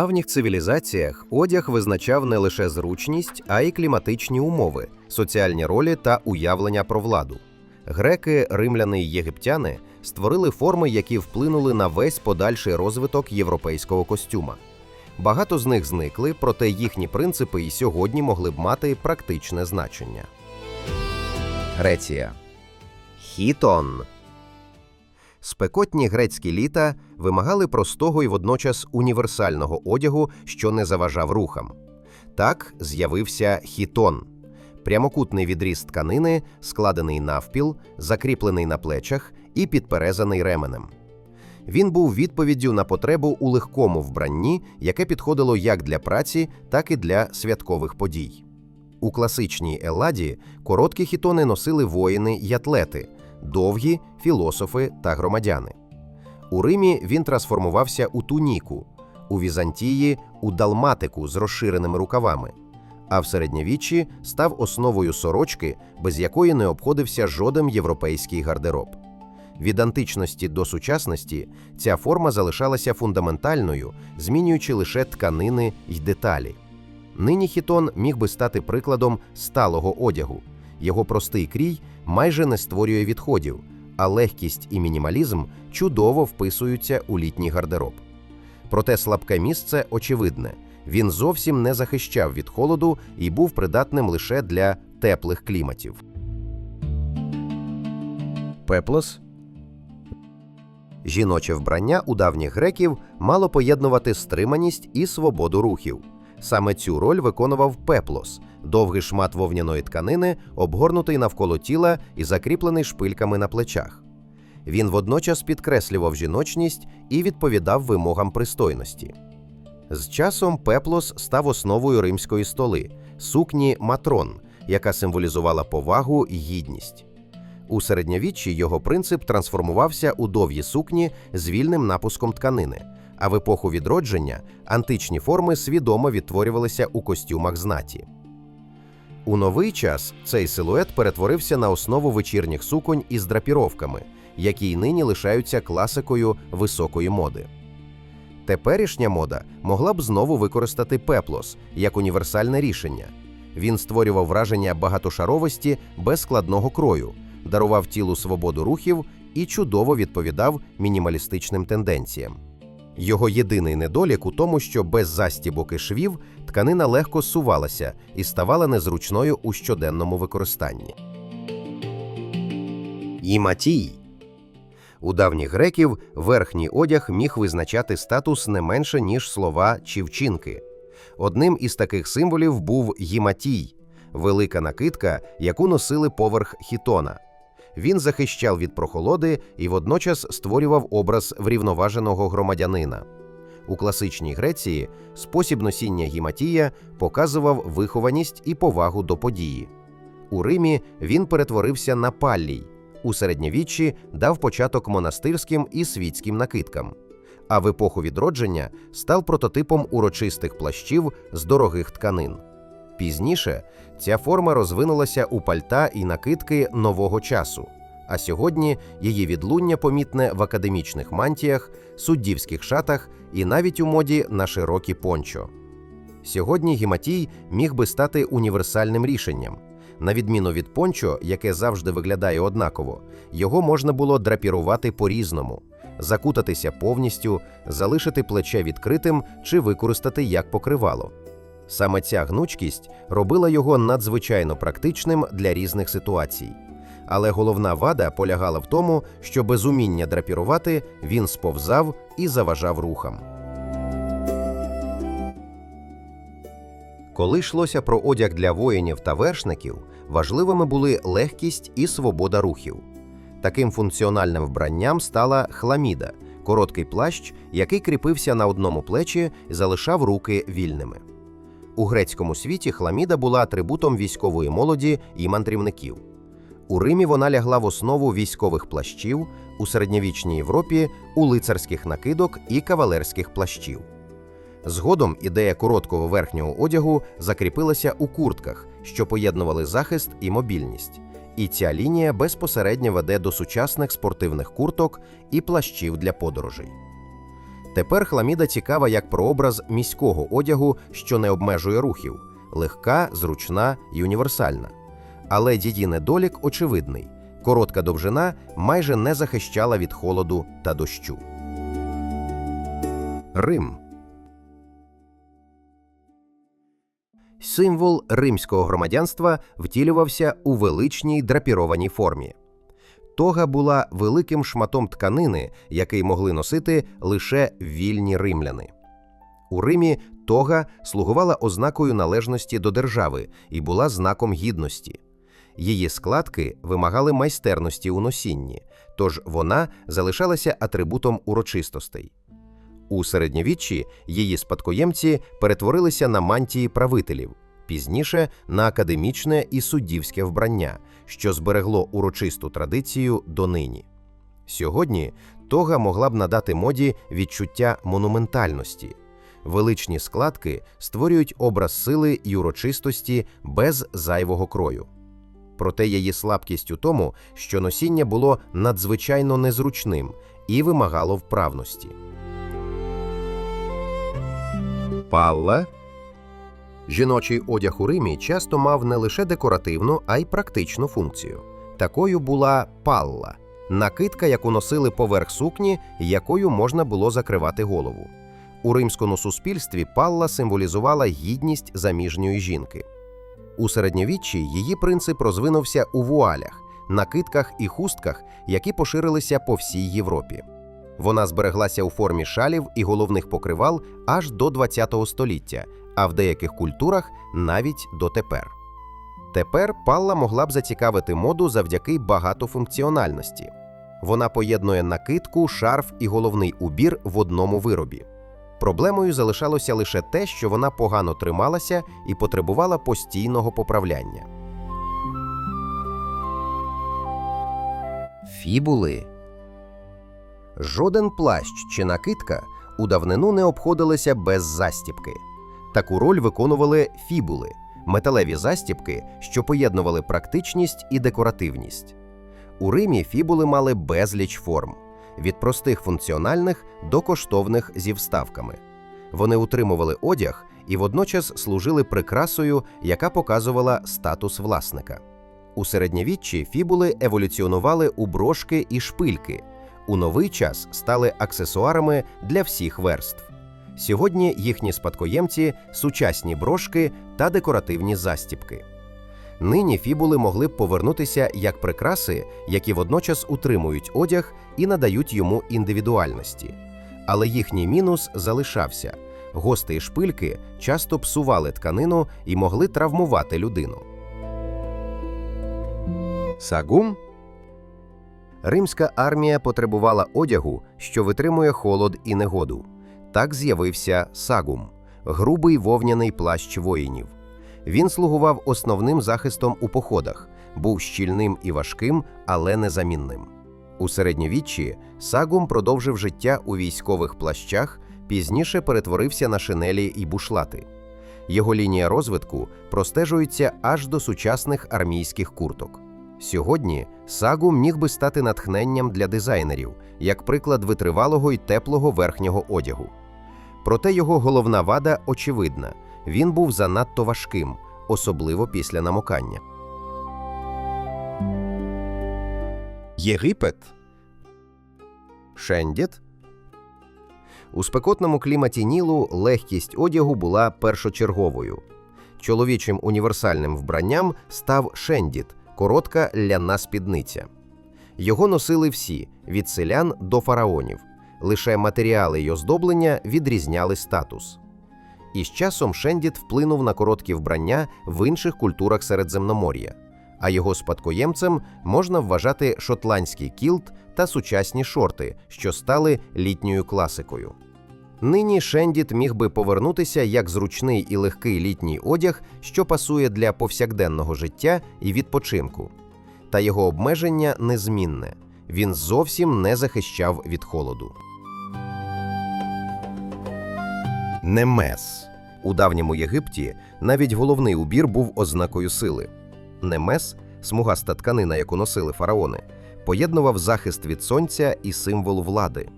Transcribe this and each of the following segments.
давніх цивілізаціях одяг визначав не лише зручність, а й кліматичні умови, соціальні ролі та уявлення про владу. Греки, римляни й єгиптяни створили форми, які вплинули на весь подальший розвиток європейського костюма. Багато з них зникли, проте їхні принципи і сьогодні могли б мати практичне значення. Греція. Хітон. Спекотні грецькі літа вимагали простого і водночас універсального одягу, що не заважав рухам. Так з'явився хітон прямокутний відріз тканини, складений навпіл, закріплений на плечах і підперезаний ременем. Він був відповіддю на потребу у легкому вбранні, яке підходило як для праці, так і для святкових подій. У класичній Елладі короткі хітони носили воїни й атлети, довгі філософи та громадяни. У Римі він трансформувався у туніку, у Візантії у далматику з розширеними рукавами, а в середньовіччі став основою сорочки, без якої не обходився жоден європейський гардероб. Від античності до сучасності ця форма залишалася фундаментальною, змінюючи лише тканини й деталі. Нині хітон міг би стати прикладом сталого одягу. Його простий крій майже не створює відходів, а легкість і мінімалізм чудово вписуються у літній гардероб. Проте слабке місце очевидне він зовсім не захищав від холоду і був придатним лише для теплих кліматів. Пеплос Жіноче вбрання у давніх греків мало поєднувати стриманість і свободу рухів. Саме цю роль виконував пеплос довгий шмат вовняної тканини, обгорнутий навколо тіла і закріплений шпильками на плечах. Він водночас підкреслював жіночність і відповідав вимогам пристойності. З часом пеплос став основою римської столи, сукні матрон, яка символізувала повагу і гідність. У середньовіччі його принцип трансформувався у довгі сукні з вільним напуском тканини, а в епоху відродження античні форми свідомо відтворювалися у костюмах знаті. У новий час цей силует перетворився на основу вечірніх суконь із драпіровками, які й нині лишаються класикою високої моди. Теперішня мода могла б знову використати пеплос як універсальне рішення. Він створював враження багатошаровості без складного крою, дарував тілу свободу рухів і чудово відповідав мінімалістичним тенденціям. Його єдиний недолік у тому, що без застібок і швів тканина легко сувалася і ставала незручною у щоденному використанні. Іматій у давніх греків верхній одяг міг визначати статус не менше, ніж слова чи вчинки. Одним із таких символів був гіматій велика накидка, яку носили поверх хітона. Він захищав від прохолоди і водночас створював образ врівноваженого громадянина. У класичній Греції спосіб носіння гіматія показував вихованість і повагу до події. У Римі він перетворився на паллій, у середньовіччі дав початок монастирським і світським накидкам, а в епоху відродження став прототипом урочистих плащів з дорогих тканин. Пізніше ця форма розвинулася у пальта і накидки нового часу, а сьогодні її відлуння помітне в академічних мантіях, суддівських шатах і навіть у моді на широкі пончо. Сьогодні гематій міг би стати універсальним рішенням. На відміну від пончо, яке завжди виглядає однаково, його можна було драпірувати по-різному, закутатися повністю, залишити плече відкритим чи використати як покривало. Саме ця гнучкість робила його надзвичайно практичним для різних ситуацій. Але головна вада полягала в тому, що без уміння драпірувати він сповзав і заважав рухам. Коли йшлося про одяг для воїнів та вершників, важливими були легкість і свобода рухів. Таким функціональним вбранням стала хламіда короткий плащ, який кріпився на одному плечі і залишав руки вільними. У грецькому світі хламіда була атрибутом військової молоді і мандрівників. У Римі вона лягла в основу військових плащів, у середньовічній Європі у лицарських накидок і кавалерських плащів. Згодом ідея короткого верхнього одягу закріпилася у куртках, що поєднували захист і мобільність. І ця лінія безпосередньо веде до сучасних спортивних курток і плащів для подорожей. Тепер хламіда цікава як прообраз міського одягу, що не обмежує рухів, легка, зручна і універсальна. Але її недолік очевидний: коротка довжина майже не захищала від холоду та дощу. Рим Символ римського громадянства втілювався у величній драпірованій формі. Тога була великим шматом тканини, який могли носити лише вільні римляни. У Римі тога слугувала ознакою належності до держави і була знаком гідності. Її складки вимагали майстерності у носінні, тож вона залишалася атрибутом урочистостей. У середньовіччі її спадкоємці перетворилися на мантії правителів, пізніше на академічне і суддівське вбрання, що зберегло урочисту традицію донині. Сьогодні тога могла б надати моді відчуття монументальності. Величні складки створюють образ сили і урочистості без зайвого крою. Проте її слабкість у тому, що носіння було надзвичайно незручним і вимагало вправності. Палла Жіночий одяг у Римі часто мав не лише декоративну, а й практичну функцію. Такою була палла накидка, яку носили поверх сукні, якою можна було закривати голову. У римському суспільстві палла символізувала гідність заміжньої жінки. У середньовіччі її принцип розвинувся у вуалях, накидках і хустках, які поширилися по всій Європі. Вона збереглася у формі шалів і головних покривал аж до ХХ століття, а в деяких культурах навіть дотепер. Тепер палла могла б зацікавити моду завдяки багатофункціональності. Вона поєднує накидку, шарф і головний убір в одному виробі. Проблемою залишалося лише те, що вона погано трималася і потребувала постійного поправляння. Фібули Жоден плащ чи накидка у давнину не обходилися без застіпки. Таку роль виконували фібули металеві застіпки, що поєднували практичність і декоративність. У Римі фібули мали безліч форм від простих функціональних до коштовних зі вставками. Вони утримували одяг і водночас служили прикрасою, яка показувала статус власника. У середньовіччі фібули еволюціонували у брошки і шпильки. У новий час стали аксесуарами для всіх верств. Сьогодні їхні спадкоємці сучасні брошки та декоративні застіпки. Нині фібули могли б повернутися як прикраси, які водночас утримують одяг і надають йому індивідуальності. Але їхній мінус залишався гости шпильки часто псували тканину і могли травмувати людину. Сагум Римська армія потребувала одягу, що витримує холод і негоду. Так з'явився сагум грубий вовняний плащ воїнів. Він слугував основним захистом у походах, був щільним і важким, але незамінним. У середньовіччі сагум продовжив життя у військових плащах, пізніше перетворився на шинелі і бушлати. Його лінія розвитку простежується аж до сучасних армійських курток. Сьогодні сагум міг би стати натхненням для дизайнерів, як приклад витривалого й теплого верхнього одягу. Проте його головна вада очевидна він був занадто важким, особливо після намокання. Єгипет Шендіт у спекотному кліматі Нілу легкість одягу була першочерговою. Чоловічим універсальним вбранням став шендіт коротка ляна спідниця. Його носили всі від селян до фараонів. Лише матеріали й оздоблення відрізняли статус. І з часом Шендіт вплинув на короткі вбрання в інших культурах Середземномор'я, а його спадкоємцем можна вважати шотландський кілт та сучасні шорти, що стали літньою класикою. Нині Шендіт міг би повернутися як зручний і легкий літній одяг, що пасує для повсякденного життя і відпочинку. Та його обмеження незмінне він зовсім не захищав від холоду. Немес у давньому Єгипті навіть головний убір був ознакою сили. Немес, смугаста тканина, яку носили фараони, поєднував захист від сонця і символ влади.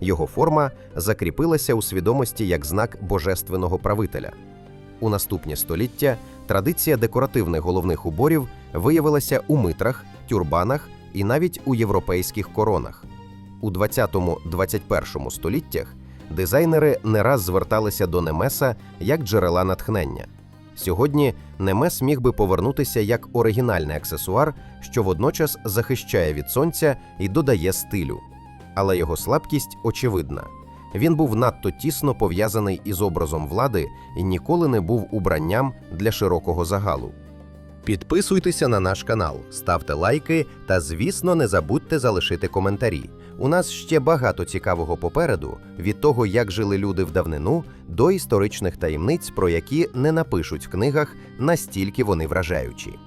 Його форма закріпилася у свідомості як знак божественного правителя. У наступні століття традиція декоративних головних уборів виявилася у митрах, тюрбанах і навіть у європейських коронах. У 20-21 століттях дизайнери не раз зверталися до Немеса як джерела натхнення. Сьогодні Немес міг би повернутися як оригінальний аксесуар, що водночас захищає від сонця і додає стилю. Але його слабкість очевидна. Він був надто тісно пов'язаний із образом влади і ніколи не був убранням для широкого загалу. Підписуйтеся на наш канал, ставте лайки та, звісно, не забудьте залишити коментарі. У нас ще багато цікавого попереду від того, як жили люди в давнину, до історичних таємниць, про які не напишуть в книгах, настільки вони вражаючі.